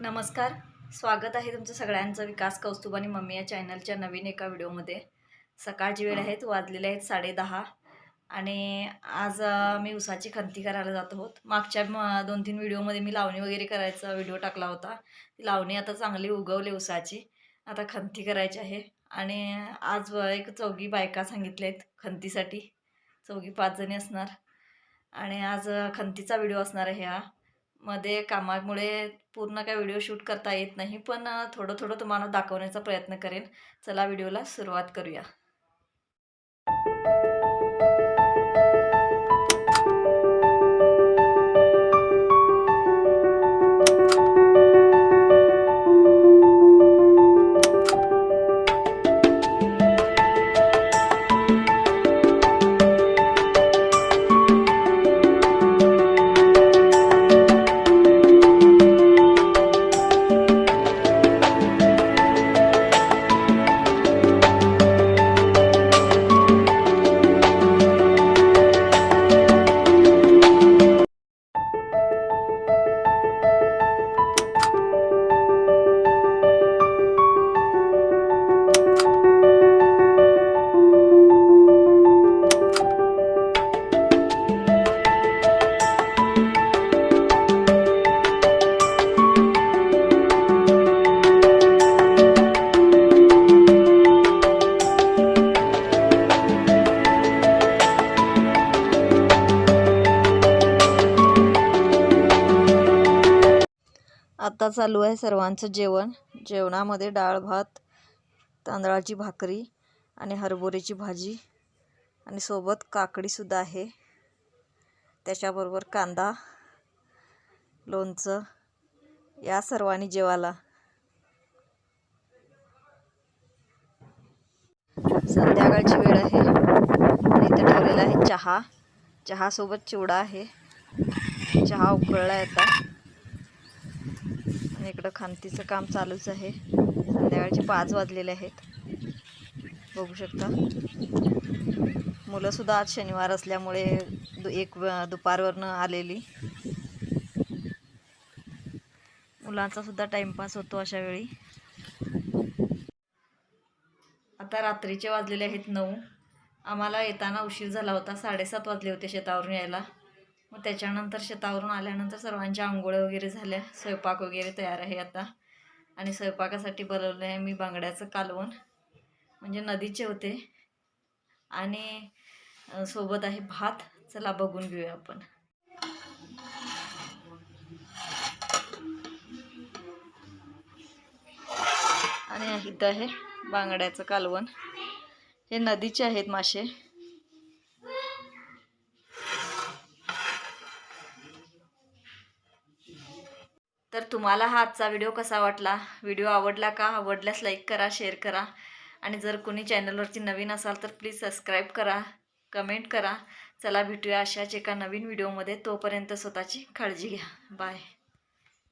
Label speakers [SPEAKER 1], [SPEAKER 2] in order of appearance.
[SPEAKER 1] नमस्कार. स्वागत आहे तुमचं सगळ्यांचं विकास कौस्तुभ आणि मम्मी या चॅनलच्या नवीन एका व्हिडिओमध्ये. सकाळची वेळ आहेत वाजलेले आहेत साडेदहा आणि आज मी उसाची खंती करायला जात आहोत. मागच्या म- दोन तीन व्हिडिओमध्ये मी लावणी वगैरे करायचा व्हिडिओ टाकला होता. ती लावणी आता चांगली उगवली उसाची. आता खंती करायची आहे. आणि आज एक चौघी बायका सांगितल्या आहेत खंतीसाठी. चौघी पाच जणी असणार. आणि आज खंतीचा व्हिडिओ असणार आहे हा. मध्ये कामामुळे पूर्ण काय व्हिडिओ शूट करता येत नाही पण थोडं थोडं तुम्हाला दाखवण्याचा प्रयत्न करेन. चला व्हिडिओला सुरुवात करूया. आता चालू आहे सर्वांचं जेवण. जेवणामध्ये डाळ भात तांदळाची भाकरी आणि हरभऱ्याची भाजी. आणि सोबत काकडीसुद्धा आहे. त्याच्याबरोबर कांदा लोणचं या सर्वांनी जेवाला संध्याकाळची वेळ आहे. आणि ठेवलेला आहे चहा. चहासोबत चिवडा आहे. चहा उकळला येतात इकडं खांतीचं काम चालूच आहे. संध्याकाळचे पाच वाजलेले आहेत. बघू शकता. मुलंसुद्धा आज शनिवार असल्यामुळे दु एक दुपारवरनं आलेली. मुलांचा सुद्धा टाइमपास होतो अशा वेळी आता रात्रीचे वाजलेले आहेत नऊ. आम्हाला येताना उशीर झाला होता. साडेसात वाजले होते शेतावरून यायला. मग त्याच्यानंतर शेतावरून आल्यानंतर सर्वांच्या आंघोळ्या वगैरे झाल्या. स्वयंपाक वगैरे तयार आहे आता. आणि स्वयंपाकासाठी बनवलं आहे मी बांगड्याचं कालवण. म्हणजे नदीचे होते. आणि सोबत आहे भात. चला बघून घेऊया आपण. आणि इथं आहे बांगड्याचं कालवण. हे नदीचे आहेत मासे. तर तुम्हाला हा आजचा व्हिडिओ कसा वाटला? व्हिडिओ आवडला का? आवडल्यास लाईक करा शेअर करा. आणि जर कोणी चॅनलवरती नवीन असाल तर प्लीज सबस्क्राईब करा कमेंट करा. चला भेटूया अशाच एका नवीन व्हिडिओमध्ये. तोपर्यंत स्वतःची काळजी घ्या. बाय